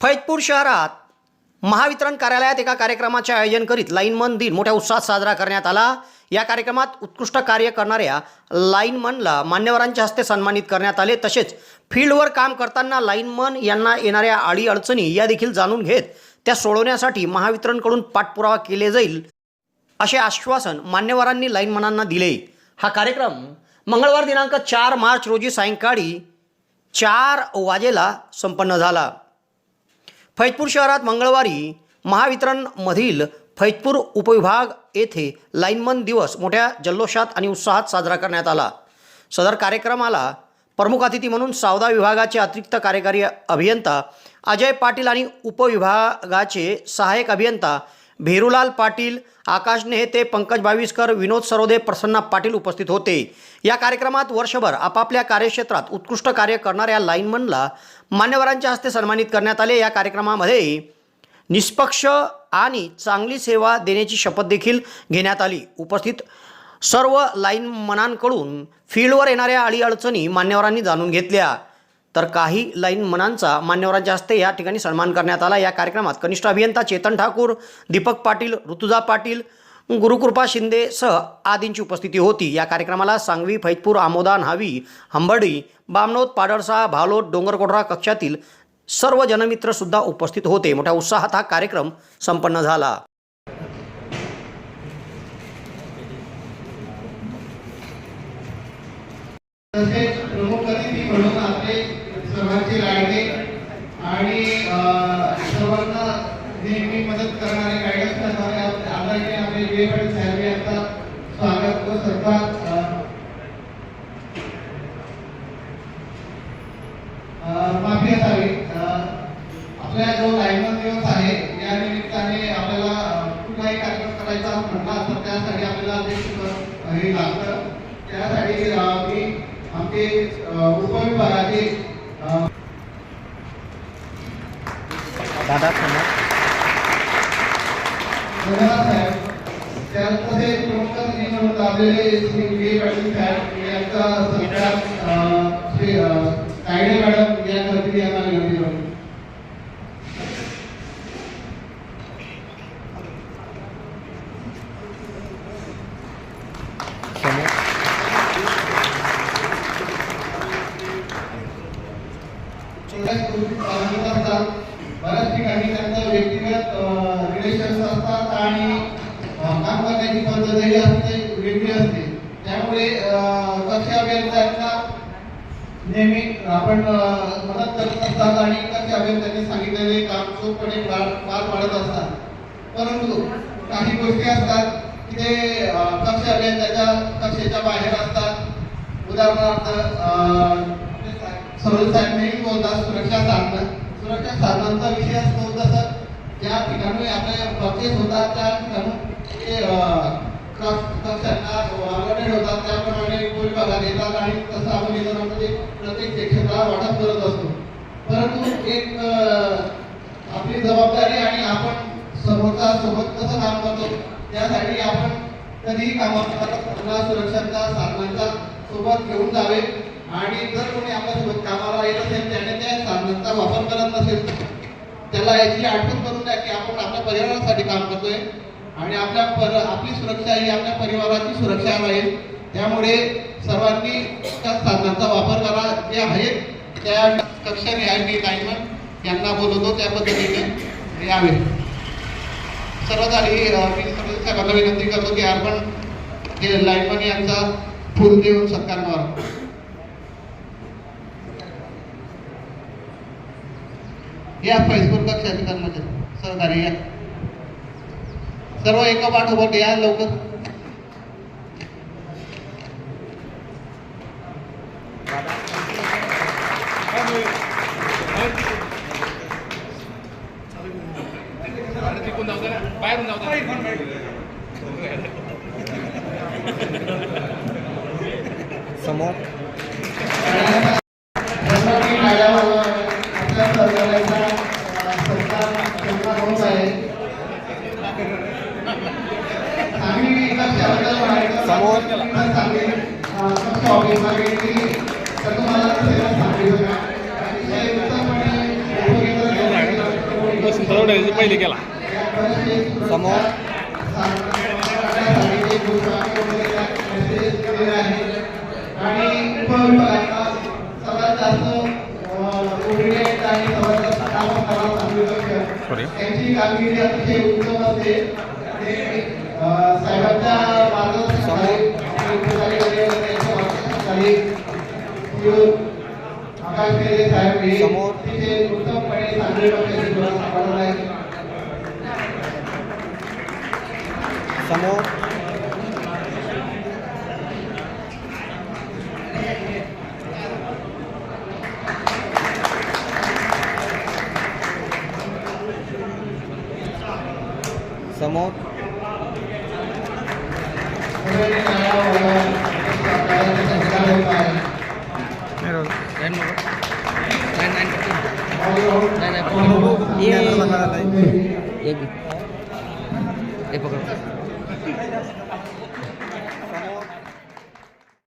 फैजपूर शहरात महावितरण कार्यालयात एका कार्यक्रमाचे आयोजन करीत लाईनमन दिन मोठ्या उत्साहात साजरा करण्यात आला. या कार्यक्रमात उत्कृष्ट कार्य करणाऱ्या लाईनमनला मान्यवरांच्या हस्ते सन्मानित करण्यात आले. तसेच फील्डवर काम करताना लाईनमन यांना येणाऱ्या अडीअडचणी या देखील जाणून घेत त्या सोडवण्यासाठी महावितरणकडून पाठपुरावा केले जाईल असे आश्वासन मान्यवरांनी लाईनमनांना दिले. हा कार्यक्रम मंगळवार दिनांक चार मार्च रोजी सायंकाळी चार वाजेला संपन्न झाला. फैजपूर शहरात मंगळवारी महावितरणमधील फैजपूर उपविभाग येथे लाईनमन दिवस मोठ्या जल्लोषात आणि उत्साहात साजरा करण्यात आला. सदर कार्यक्रमाला प्रमुख अतिथी म्हणून सावदा विभागाचे अतिरिक्त कार्यकारी अभियंता अजय पाटील आणि उपविभागाचे सहाय्यक अभियंता भेरूलाल पाटील आकाश नेहते पंकज बाविस्कर विनोद सरोदे प्रसन्ना पाटील उपस्थित होते. या कार्यक्रमात वर्षभर आपापल्या कार्यक्षेत्रात उत्कृष्ट कार्य करणाऱ्या लाईनमनला मान्यवरांच्या हस्ते सन्मानित करण्यात आले. या कार्यक्रमामध्ये निष्पक्ष आणि चांगली सेवा देण्याची शपथ देखील घेण्यात आली. उपस्थित सर्व लाईनमनांकडून फील्डवर येणाऱ्या अडीअडचणी मान्यवरांनी जाणून घेतल्या. तर काही लाईन मनांचा मान्यवरांच्या हस्ते या ठिकाणी सन्मान करण्यात आला. या कार्यक्रमात कनिष्ठ अभियंता चेतन ठाकूर दीपक पाटील ऋतुजा पाटील गुरुकृपा शिंदे सह आदींची उपस्थिती होती. या कार्यक्रमाला सांगवी फैजपूर आमोदा न्हावी हंबडी बामनोद पाडळसा भालोद डोंगरकोटरा कक्षातील सर्व जनमित्र सुद्धा उपस्थित होते. मोठ्या उत्साहात हा कार्यक्रम संपन्न झाला. प्रमुख सर्वांचे लाडके आणि सर्वांना नेहमी मदत करणारे गायडन्स करणारे आदरणीय आपले विवेक पाटील साहेब यांचा स्वागत व सत्कार माफी असावी. आपल्या जो लायमन दिवस आहे या निमित्ताने आपल्याला कुठलाही कार्यक्रम करायचा म्हटला तर त्यासाठी आपल्याला ते हे लागतं. त्यासाठी आम्ही आमचे उपविभागाचे अं, दादा धन्यवाद साहेब त्या तसेच प्रमुख अतिथी म्हणून लाभलेले श्री विजय पाटील साहेब यांचा सत्कार अं, श्री अं, तायडे मॅडम या करतील यांना विनंती करतो कामात असतात बऱ्याच ठिकाणी त्यांचं व्यक्तिगत रिलेशन्स असतात आणि काम करण्याची पद्धतही असते वेगळी असते. त्यामुळे कक्षा अभियंत्यांना नेहमी आपण मदत करत असतात आणि कक्षा अभियंत्यांनी सांगितलेले काम चोखपणे पार पाडत असतात. परंतु काही गोष्टी असतात की ते कक्षा अभियंत्याच्या कक्षेच्या बाहेर असतात. उदाहरणार्थ सरोज साहेब नेहमी बोलतात सुरक्षा साधनं सुरक्षा साधनांचा विषय असतो तसं ज्या ठिकाणी आपल्या परचेस होतात त्या ठिकाणी ते कक्षांना वागवणे होतात त्याप्रमाणे विभागात येतात आणि तसं आपण निधनामध्ये प्रत्येक क्षेत्राला वाटप करत असतो. परंतु एक आपली जबाबदारी आणि आपण समोरचा सोबत कसं काम करतो त्यासाठी आपण कधीही कामात सुरक्षांचा साधनांचा सोबत घेऊन जावे. आणि जर कोणी आपल्यासोबत कामाला येत असेल त्याने त्या साधनांचा वापर करत नसेल त्याला याची आठवण करून द्या की आपण आपल्या परिवारासाठी काम करतोय आणि आपल्या पर आपली सुरक्षा ही आपल्या परिवाराची सुरक्षा राहील त्यामुळे सर्वांनी त्या साधनांचा वापर करा. जे आहेत त्या कक्षाने आहे मी लाईनमन यांना बोलवतो त्या पद्धतीने. यावे सर्वात आधी मी सर्व साहेबांना विनंती करतो की आपण हे लाईनमन यांचा फुल देऊन सत्कार करावा. या फेसबुक कक्षाचे कर्मचारी सहकारी या. सर्व एका पाठोपाठ या लवकर. समोर सर्वांनी टाळ्या वाजवा. आपल्या सहकार्याचा, अं, सत्कार सन्मान होत आहे आम्ही कक्षाबद्दल म्हणायचं समोर. तर चांगली, अं, कक्ष ऑफिसला गेली तर तुम्हाला सेवा चांगली होणार. अतिशय उत्तमपणे उपयोगी दौड्याची पहिले केला. समोर. आणि उपविभागांना सर्वात जास्त ओबीडीएंट आणि सर्वात जास्त कामं करायला सॉरी त्यांची कामगिरी अतिशय उत्तम असते ते साहेबांच्या मार्गदर्शनाखाली आणि आकाश साहेब हे समोर. अतिशय उत्तमपणे चांगले पद्धतीने धोरण सांभाळत आहेत समोर समोर. एक